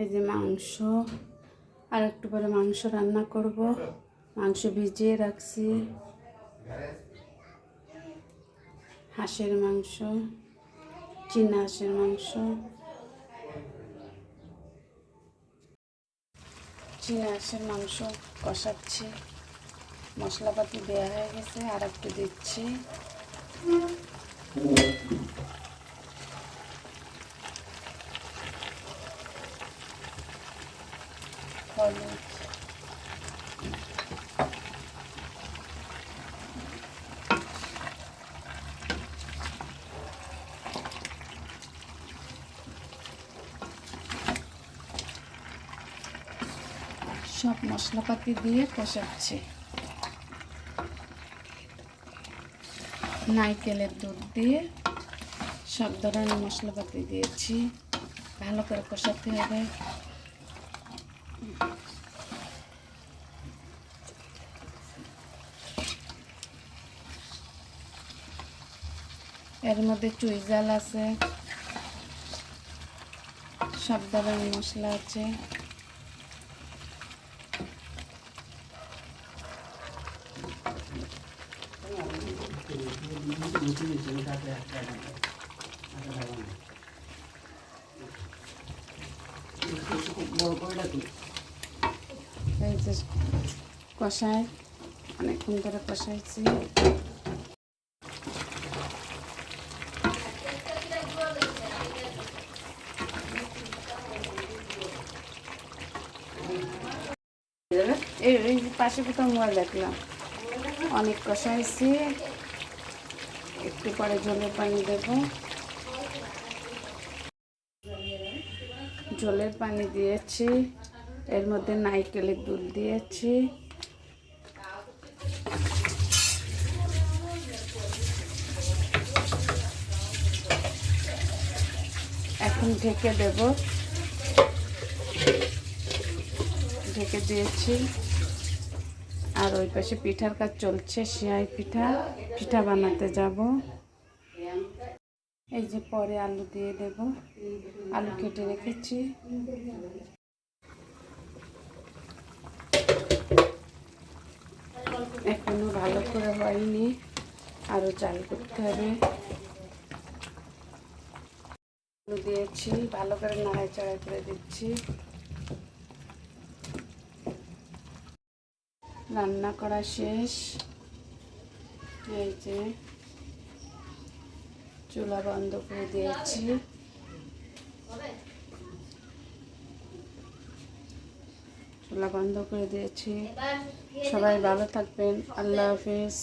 এই যে মাংস, আর একটু পরে মাংস রান্না করব। মাংস ভিজিয়ে রাখছি। হাঁসের মাংস, চীনা হাঁসের মাংস। চীনা হাঁসের মাংস কষাচ্ছি। মশলাপাতি দেওয়া হয়ে গেছে, আর একটু দিচ্ছি। হলুদ সব মশলাপাতি দিয়ে কষাচ্ছি। নারকেলের দুধ দিয়ে সব ধরনের মশলাপাতি দিয়েছি। ভালো করে কষাতে হবে। এর মধ্যে চুই জাল আছে সব ধরনের মশলা আছে। এই যে কষায়, অনেকক্ষণ ধরে কষাইছি। এই পাশে কোথাও মোবাইল দেখলাম। অনেক কষাইছি। একটু পরে জলের পানি দেব। জলের পানি দিয়েছি। এর মধ্যে নাইকেলের দুধ দিয়েছি। এখন ঢেকে দেব। ঢেকে দিয়েছি। আর ওই পাশে পিঠার কাজ চলছে সিয়াই পিঠা। পিঠা বানাতে যাব। এই যে পরে আলু দিয়ে দেব। আলু কেটে রেখেছি এখনও ভালো করে হয়নি। আরও চাল করতে হবে। দিয়েছি, ভালো করে নাড়াচাড়া করে দিচ্ছি। রান্না করা শেষ। এই যে চুলা বন্ধ করে দিয়েছি। চুলা বন্ধ করে দিয়েছি। সবাই ভালো থাকবেন। আল্লাহ হাফিজ।